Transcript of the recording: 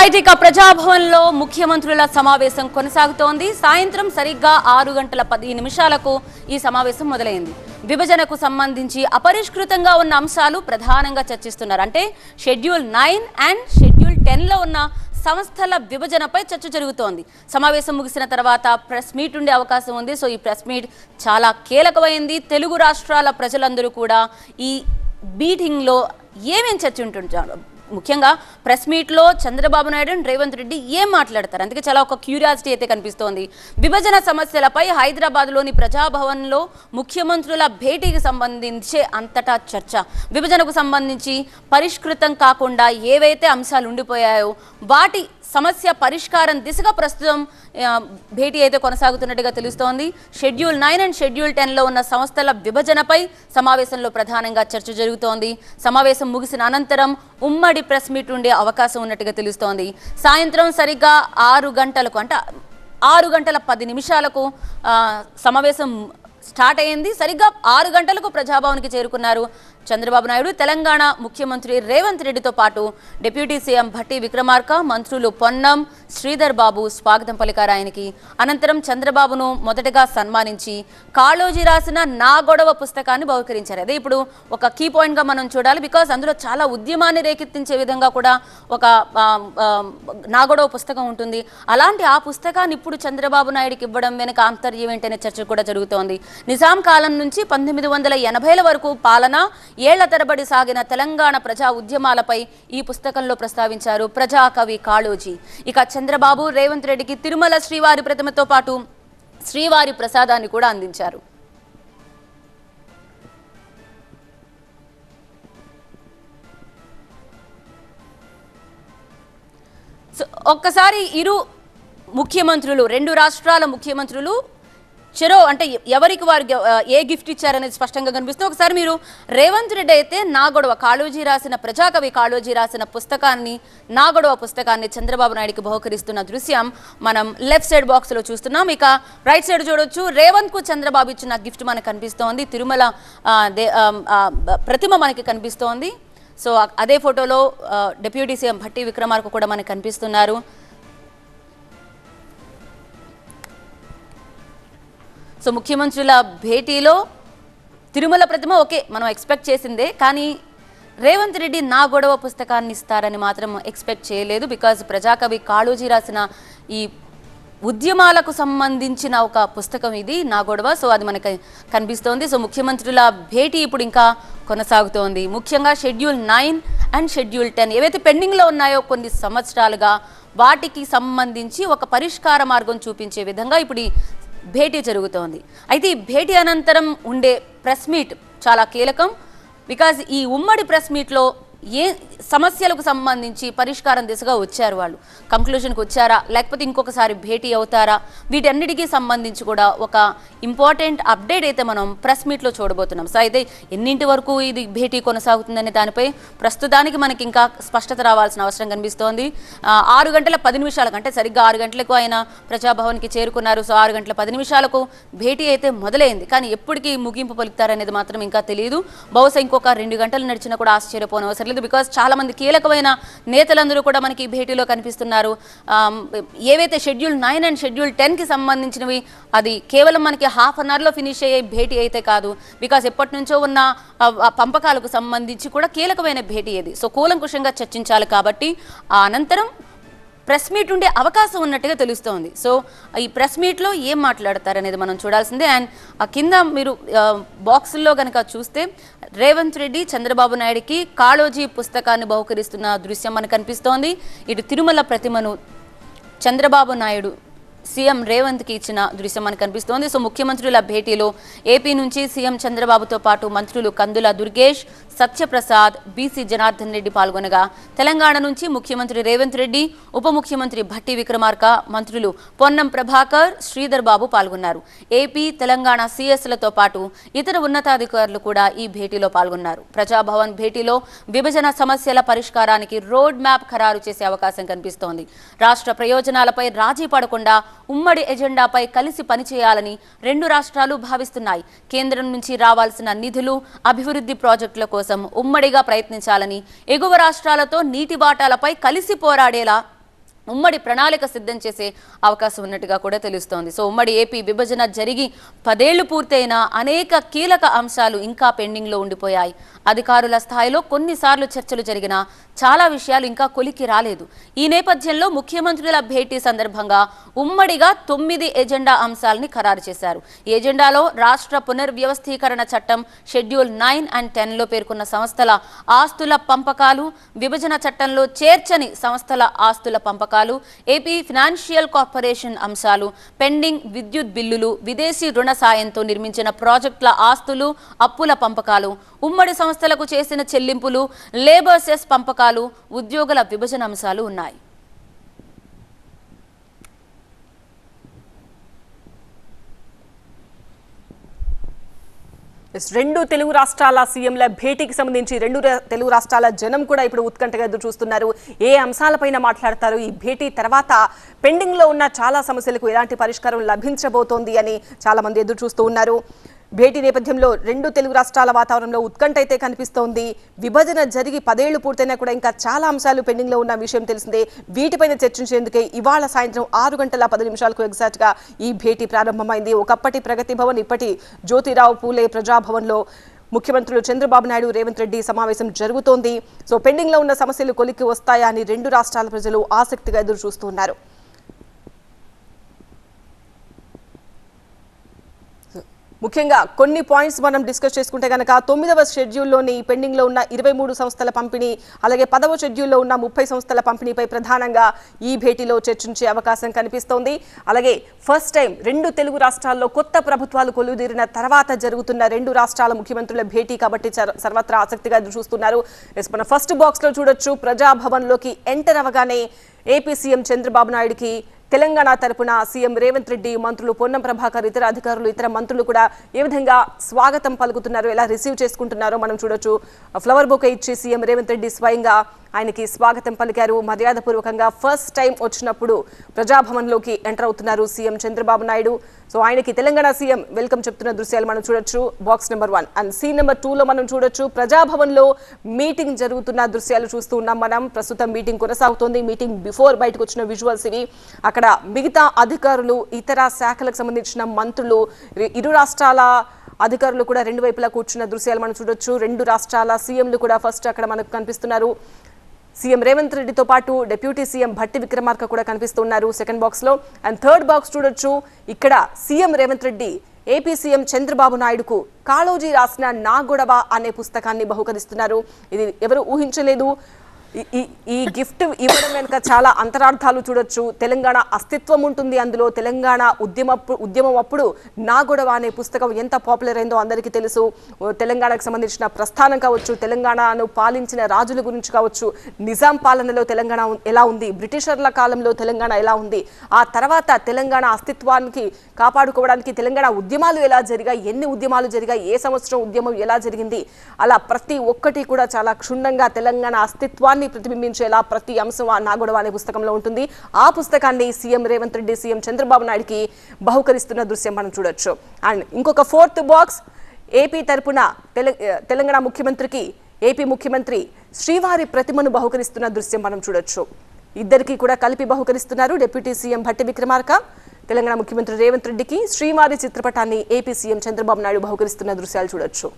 Right ఇక ప్రజాభవన్లో ముఖ్యమంత్రుల సమావేశం కొనసాగుతోంది. సాయంత్రం సరిగ్గా ఆరు గంటల పది నిమిషాలకు ఈ సమావేశం మొదలైంది. విభజనకు సంబంధించి అపరిష్కృతంగా ఉన్న అంశాలు ప్రధానంగా చర్చిస్తున్నారు. అంటే షెడ్యూల్ నైన్ అండ్ షెడ్యూల్ టెన్లో ఉన్న సంస్థల విభజనపై చర్చ జరుగుతోంది. సమావేశం ముగిసిన తర్వాత ప్రెస్ మీట్ ఉండే అవకాశం ఉంది. సో ఈ ప్రెస్ మీట్ చాలా కీలకమైంది. తెలుగు రాష్ట్రాల ప్రజలందరూ కూడా ఈ మీటింగ్లో ఏమేం చర్చ ఉంటుంటారు ముఖ్యంగా ప్రెస్ మీట్లో చంద్రబాబు నాయుడు అండ్ రేవంత్ రెడ్డి ఏం మాట్లాడతారు? అందుకే చాలా ఒక క్యూరియాసిటీ అయితే కనిపిస్తోంది. విభజన సమస్యలపై హైదరాబాద్లోని ప్రజాభవన్లో ముఖ్యమంత్రుల భేటీకి సంబంధించే అంతటా చర్చ. విభజనకు సంబంధించి పరిష్కృతం కాకుండా ఏవైతే అంశాలు ఉండిపోయాయో వాటి సమస్య పరిష్కారం దిశగా ప్రస్తుతం భేటీ అయితే కొనసాగుతున్నట్టుగా తెలుస్తోంది. షెడ్యూల్ నైన్ అండ్ షెడ్యూల్ టెన్లో ఉన్న సంస్థల విభజనపై సమావేశంలో ప్రధానంగా చర్చ జరుగుతోంది. సమావేశం ముగిసిన అనంతరం ఉమ్మడి ప్రెస్ మీట్ ఉండే అవకాశం ఉన్నట్టుగా తెలుస్తోంది. సాయంత్రం సరిగ్గా ఆరు గంటలకు అంటే ఆరు గంటల పది నిమిషాలకు సమావేశం స్టార్ట్ అయింది సరిగ్గా ఆరు గంటలకు ప్రజాభవన్కి చేరుకున్నారు చంద్రబాబు నాయుడు తెలంగాణ ముఖ్యమంత్రి రేవంత్ రెడ్డితో పాటు డిప్యూటీ సీఎం భట్టి విక్రమార్క మంత్రులు పొన్నం శ్రీధర్ బాబు స్వాగతం పలికారు ఆయనకి. అనంతరం చంద్రబాబును మొదటగా సన్మానించి కాళోజీ రాసిన నా గొడవ పుస్తకాన్ని బహుకరించారు. అదే ఇప్పుడు ఒక కీ పాయింట్గా మనం చూడాలి. బికాస్ అందులో చాలా ఉద్యమాన్ని రేకెత్తించే విధంగా కూడా ఒక నా గొడవ పుస్తకం ఉంటుంది. అలాంటి ఆ పుస్తకాన్ని ఇప్పుడు చంద్రబాబు నాయుడుకి ఇవ్వడం వెనుక ఆంతర్యం ఏంటనే చర్చ కూడా జరుగుతోంది. నిజాం కాలం నుంచి పంతొమ్మిది వందల ఎనభైల వరకు పాలన ఏళ్ళ తరబడి సాగిన తెలంగాణ ప్రజా ఉద్యమాలపై ఈ పుస్తకంలో ప్రస్తావించారు ప్రజాకవి కాళోజీ. ఇక చంద్రబాబు రేవంత్ రెడ్డికి తిరుమల శ్రీవారి ప్రతిమతో పాటు శ్రీవారి ప్రసాదాన్ని కూడా అందించారు. సో ఒక్కసారి ఇరు ముఖ్యమంత్రులు రెండు రాష్ట్రాల ముఖ్యమంత్రులు చెరో అంటే ఎవరికి వారు ఏ గిఫ్ట్ ఇచ్చారనేది స్పష్టంగా కనిపిస్తుంది. ఒకసారి మీరు రేవంత్ రెడ్డి అయితే నా గొడవ కాళోజీ రాసిన ప్రజాకవి కాళోజీ రాసిన పుస్తకాన్ని నా గొడవ పుస్తకాన్ని చంద్రబాబు నాయుడుకి బహుకరిస్తున్న దృశ్యం మనం లెఫ్ట్ సైడ్ బాక్స్లో చూస్తున్నాం. ఇక రైట్ సైడ్ చూడొచ్చు. రేవంత్కు చంద్రబాబు ఇచ్చిన గిఫ్ట్ మనకు కనిపిస్తోంది. తిరుమల దే- ప్రతిమ మనకి కనిపిస్తోంది. సో అదే ఫోటోలో డిప్యూటీ సీఎం భట్టి విక్రమార్కు కూడా మనకు కనిపిస్తున్నారు. సో ముఖ్యమంత్రుల భేటీలో తిరుమల ప్రతిమ ఓకే మనం ఎక్స్పెక్ట్ చేసిందే కానీ రేవంత్ రెడ్డి నా గొడవ పుస్తకాన్ని ఇస్తారని మాత్రం ఎక్స్పెక్ట్ చేయలేదు బికాజ్ ప్రజాకవి కాళోజీ రాసిన ఈ ఉద్యమాలకు సంబంధించిన ఒక పుస్తకం ఇది నా గొడవ. సో అది మనకి కనిపిస్తోంది. సో ముఖ్యమంత్రుల భేటీ ఇప్పుడు ఇంకా కొనసాగుతోంది. ముఖ్యంగా schedule nine and schedule ten ఏవైతే పెండింగ్లో ఉన్నాయో కొన్ని సంవత్సరాలుగా వాటికి సంబంధించి ఒక పరిష్కార మార్గం చూపించే విధంగా ఇప్పుడు భేటీ జరుగుతోంది. అయితే ఈ భేటీ అనంతరం ఉండే ప్రెస్ మీట్ చాలా కీలకం. బికాజ్ ఈ ఉమ్మడి ప్రెస్ మీట్లో ఏ సమస్యలకు సంబంధించి పరిష్కారం దిశగా వచ్చారు వాళ్ళు? కంక్లూషన్కి వచ్చారా? లేకపోతే ఇంకొకసారి భేటీ అవుతారా? వీటన్నిటికీ సంబంధించి కూడా ఒక ఇంపార్టెంట్ అప్డేట్ అయితే మనం ప్రెస్ మీట్లో చూడబోతున్నాం. సో అయితే ఎన్నింటి వరకు ఇది భేటీ కొనసాగుతుందనే దానిపై ప్రస్తుతానికి మనకి ఇంకా స్పష్టత రావాల్సిన అవసరం కనిపిస్తోంది. ఆరు గంటల పది నిమిషాలకు అంటే సరిగ్గా ఆరు గంటలకు ఆయన ప్రజాభవన్కి చేరుకున్నారు. సో ఆరు గంటల పది నిమిషాలకు భేటీ అయితే మొదలైంది. కానీ ఎప్పటికీ ముగింపు పలుకుతారనేది మాత్రం ఇంకా తెలియదు బహుశా ఇంకొక రెండు గంటలు నడిచినా కూడా ఆశ్చర్యపోనవసరం అవసరం బికాస్ చాలా మంది కీలకమైన నేతలందరూ కూడా మనకి భేటీలో కనిపిస్తున్నారు. ఏవైతే షెడ్యూల్ నైన్ అండ్ షెడ్యూల్ టెన్కి సంబంధించినవి అది కేవలం మనకి హాఫ్ అన్ అవర్లో ఫినిష్ అయ్యే భేటీ అయితే కాదు. బికాస్ ఎప్పటి నుంచో ఉన్న ఆ, పంపకాలకు సంబంధించి కూడా కీలకమైన భేటీ ఇది సో కూలంకుషంగా చర్చించాలి కాబట్టి అనంతరం ప్రెస్ మీట్ ఉండే అవకాశం ఉన్నట్టుగా తెలుస్తోంది. సో ఈ ప్రెస్ మీట్లో ఏం మాట్లాడతారు అనేది మనం చూడాల్సిందే. అండ్ ఆ కింద మీరు బాక్సుల్లో కనుక చూస్తే రేవంత్ రెడ్డి చంద్రబాబు నాయుడికి కాళోజీ పుస్తకాన్ని బహుకరిస్తున్న దృశ్యం మనకు కనిపిస్తోంది. ఇటు తిరుమల ప్రతిమను చంద్రబాబు నాయుడు సీఎం రేవంత్కి ఇచ్చిన దృశ్యం మనకు కనిపిస్తోంది. సో ముఖ్యమంత్రుల భేటీలో ఏపీ నుంచి సీఎం చంద్రబాబుతో పాటు మంత్రులు కందుల దుర్గేష్ సత్యప్రసాద్ బీసీ జనార్దన్ రెడ్డి పాల్గొనగా తెలంగాణ నుంచి ముఖ్యమంత్రి రేవంత్ రెడ్డి ఉప ముఖ్యమంత్రి భట్టి విక్రమార్క మంత్రులు పొన్నం ప్రభాకర్ శ్రీధర్ బాబు పాల్గొన్నారు. ఏపీ తెలంగాణ సీఎస్లతో పాటు ఇతర ఉన్నతాధికారులు కూడా ఈ భేటీలో పాల్గొన్నారు. ప్రజాభవన్ భేటీలో విభజన సమస్యల పరిష్కారానికి రోడ్ మ్యాప్ ఖరారు చేసే అవకాశం కనిపిస్తోంది. రాష్ట్ర ప్రయోజనాలపై రాజీ పడకుండా ఉమ్మడి ఎజెండాపై కలిసి పనిచేయాలని రెండు రాష్ట్రాలు భావిస్తున్నాయి. కేంద్రం నుంచి రావాల్సిన నిధులు అభివృద్ధి ప్రాజెక్టుల కోసం ఉమ్మడిగా ప్రయత్నించాలని ఎగువ రాష్ట్రాలతో నీటి బాటాలపై కలిసి పోరాడేలా ఉమ్మడి ప్రణాళిక సిద్ధం చేసే అవకాశం ఉన్నట్టుగా కూడా తెలుస్తోంది. సో ఉమ్మడి ఏపీ విభజన జరిగి పదేళ్ళు పూర్తయిన అనేక కీలక అంశాలు ఇంకా పెండింగ్లో ఉండిపోయాయి. అధికారుల స్థాయిలో కొన్నిసార్లు చర్చలు జరిగినా చాలా విషయాలు ఇంకా కొలికి రాలేదు. ఈ నేపథ్యంలో ముఖ్యమంత్రుల భేటీ సందర్భంగా ఉమ్మడిగా తొమ్మిది ఎజెండా అంశాలని ఖరారు చేశారు. ఈ ఎజెండాలో రాష్ట్ర పునర్వ్యవస్థీకరణ చట్టం షెడ్యూల్ నైన్ అండ్ టెన్లో పేర్కొన్న సంస్థల ఆస్తుల పంపకాలు విభజన చట్టంలో చేర్చని సంస్థల ఆస్తుల పంపకాలు ఏపీ ఫినాన్షియల్ కార్పొరేషన్ అంశాలు పెండింగ్ విద్యుత్ బిల్లులు విదేశీ రుణ సాయంతో నిర్మించిన ప్రాజెక్టుల ఆస్తులు అప్పుల పంపకాలు ఉమ్మడి సంస్థలకు చేసిన చెల్లింపులు లేబర్ సెస్ పంపకాలు ఉద్యోగుల విభజన అంశాలు ఉన్నాయి. రెండు తెలుగు రాష్ట్రాల సీఎంల భేటీకి సంబంధించి రెండు తెలుగు రాష్ట్రాల జనం కూడా ఇప్పుడు ఉత్కంఠగా ఎదురు చూస్తున్నారు. ఏ అంశాలపైన మాట్లాడతారు? ఈ భేటీ తర్వాత పెండింగ్లో ఉన్న చాలా సమస్యలకు ఎలాంటి పరిష్కారం లభించబోతోంది అని చాలామంది ఎదురు చూస్తూ ఉన్నారు. భేటీ నేపథ్యంలో రెండు తెలుగు రాష్ట్రాల వాతావరణంలో ఉత్కంఠ అయితే కనిపిస్తోంది. విభజన జరిగి పదేళ్ళు పూర్తయినా కూడా ఇంకా చాలా అంశాలు పెండింగ్లో ఉన్న విషయం తెలిసిందే. వీటిపైన చర్చించేందుకే ఇవాళ సాయంత్రం ఆరు గంటల పది నిమిషాలకు ఎగ్జాక్ట్గా ఈ భేటీ ప్రారంభమైంది. ఒకప్పటి ప్రగతి భవన్ ఇప్పటి జ్యోతిరావు పూలే ప్రజాభవన్లో ముఖ్యమంత్రులు చంద్రబాబు నాయుడు రేవంత్ రెడ్డి సమావేశం జరుగుతోంది. సో పెండింగ్లో ఉన్న సమస్యలు కొలిక్కి వస్తాయా అని రెండు రాష్ట్రాల ప్రజలు ఆసక్తిగా ఎదురు చూస్తున్నారు ముఖ్యంగా కొన్ని పాయింట్స్ మనం డిస్కస్ చేసుకుంటే కనుక తొమ్మిదవ షెడ్యూల్లోని పెండింగ్లో ఉన్న ఇరవై మూడు సంస్థల పంపిణీ అలాగే పదవ షెడ్యూల్లో ఉన్న ముప్పై సంస్థల పంపిణీపై ప్రధానంగా ఈ భేటీలో చర్చించే అవకాశం కనిపిస్తోంది. అలాగే ఫస్ట్ టైం రెండు తెలుగు రాష్ట్రాల్లో కొత్త ప్రభుత్వాలు కొలుదీరిన తర్వాత జరుగుతున్న రెండు రాష్ట్రాల ముఖ్యమంత్రుల భేటీ కాబట్టి సర్వత్రా ఆసక్తిగా చూస్తున్నారు. మన ఫస్ట్ బాక్స్లో చూడొచ్చు ప్రజాభవన్లోకి ఎంటర్ అవగానే ఏపీ సీఎం చంద్రబాబు నాయుడికి తెలంగాణ తరపున సీఎం రేవంత్ రెడ్డి మంత్రులు పొన్నం ప్రభాకర్ ఇతర అధికారులు ఇతర మంత్రులు కూడా ఏ విధంగా స్వాగతం పలుకుతున్నారు ఎలా రిసీవ్ చేసుకుంటున్నారో మనం చూడొచ్చు. ఫ్లవర్ బొకే ఇచ్చి సీఎం రేవంత్ రెడ్డి స్వయంగా ఆయనకి స్వాగతం పలికారు. మర్యాదపూర్వకంగా ఫస్ట్ టైం వచ్చినప్పుడు ప్రజాభవన్లోకి ఎంటర్ అవుతున్నారు సీఎం చంద్రబాబు నాయుడు. సో ఆయనకి తెలంగాణ సీఎం వెల్కమ్ చెప్తున్న దృశ్యాలు మనం చూడొచ్చు. Box number one. And scene number టూలో మనం చూడొచ్చు. ప్రజాభవన్లో మీటింగ్ జరుగుతున్న దృశ్యాలు చూస్తూ ఉన్నాం మనం. ప్రస్తుతం మీటింగ్ కొనసాగుతోంది. మీటింగ్ బిఫోర్ బయటకు వచ్చిన విజువల్స్ ఇవి. అక్కడ మిగతా అధికారులు ఇతర శాఖలకు సంబంధించిన మంత్రులు ఇరు- ఇరు రాష్ట్రాల అధికారులు కూడా రెండు వైపులా కూర్చున్న దృశ్యాలు మనం చూడొచ్చు. రెండు రాష్ట్రాల సీఎంలు కూడా ఫస్ట్ అక్కడ మనకు కనిపిస్తున్నారు. సీఎం రేవంత్ రెడ్డితో పాటు డిప్యూటీ సీఎం భట్టి విక్రమార్క కూడా కనిపిస్తున్నారు సెకండ్ బాక్స్లో. అండ్ థర్డ్ బాక్స్ చూడొచ్చు. ఇక్కడ CM Revanth Reddy AP CM Chandrababu నాయుడుకు కాళోజీ రాసిన నా గొడవ అనే పుస్తకాన్ని బహుకరిస్తున్నారు. ఇది ఎవరు ఊహించలేదు. ఈ- ఈ ఈ గిఫ్ట్ ఇవ్వడం వెనుక చాలా అంతరార్థాలు చూడొచ్చు. తెలంగాణ అస్తిత్వం ఉంటుంది అందులో. తెలంగాణ ఉద్యమ ఉద్యమం అప్పుడు నా గొడవ అనే పుస్తకం ఎంత పాపులర్ అయిందో అందరికీ తెలుసు. తెలంగాణకు సంబంధించిన ప్రస్థానం కావచ్చు తెలంగాణను పాలించిన రాజుల గురించి కావచ్చు నిజాం పాలనలో తెలంగాణ ఎలా ఉంది? బ్రిటిషర్ల కాలంలో తెలంగాణ ఎలా ఉంది? ఆ తర్వాత తెలంగాణ అస్తిత్వానికి కాపాడుకోవడానికి తెలంగాణ ఉద్యమాలు ఎలా జరిగాయి? ఎన్ని ఉద్యమాలు జరిగాయి? ఏ సంవత్సరం ఉద్యమం ఎలా జరిగింది? అలా ప్రతి ఒక్కటి కూడా చాలా క్షుణ్ణంగా తెలంగాణ అస్తిత్వాన్ని ప్రతిబింబించేలా ప్రతి అంశం ఆ నాగొడవ అనే పుస్తకంలో ఉంటుంది. ఆ పుస్తకాన్ని సీఎం రేవంత్ రెడ్డి సీఎం చంద్రబాబు నాయుడికి బహుకరిస్తున్న దృశ్యం మనం చూడొచ్చు. అండ్ ఇంకొక ఫోర్త్ బాక్స్ ఏపీ తరపున తెలంగాణ ముఖ్యమంత్రికి ఏపీ ముఖ్యమంత్రి శ్రీవారి ప్రతిమను బహుకరిస్తున్న దృశ్యం మనం చూడొచ్చు. ఇద్దరికి కూడా కలిపి బహుకరిస్తున్నారు డిప్యూటీ సీఎం భట్టి విక్రమార్క. తెలంగాణ ముఖ్యమంత్రి రేవంత్ రెడ్డికి శ్రీవారి చిత్రపటాన్ని ఏపీ సీఎం చంద్రబాబు నాయుడు బహుకరిస్తున్న దృశ్యాలు చూడొచ్చు.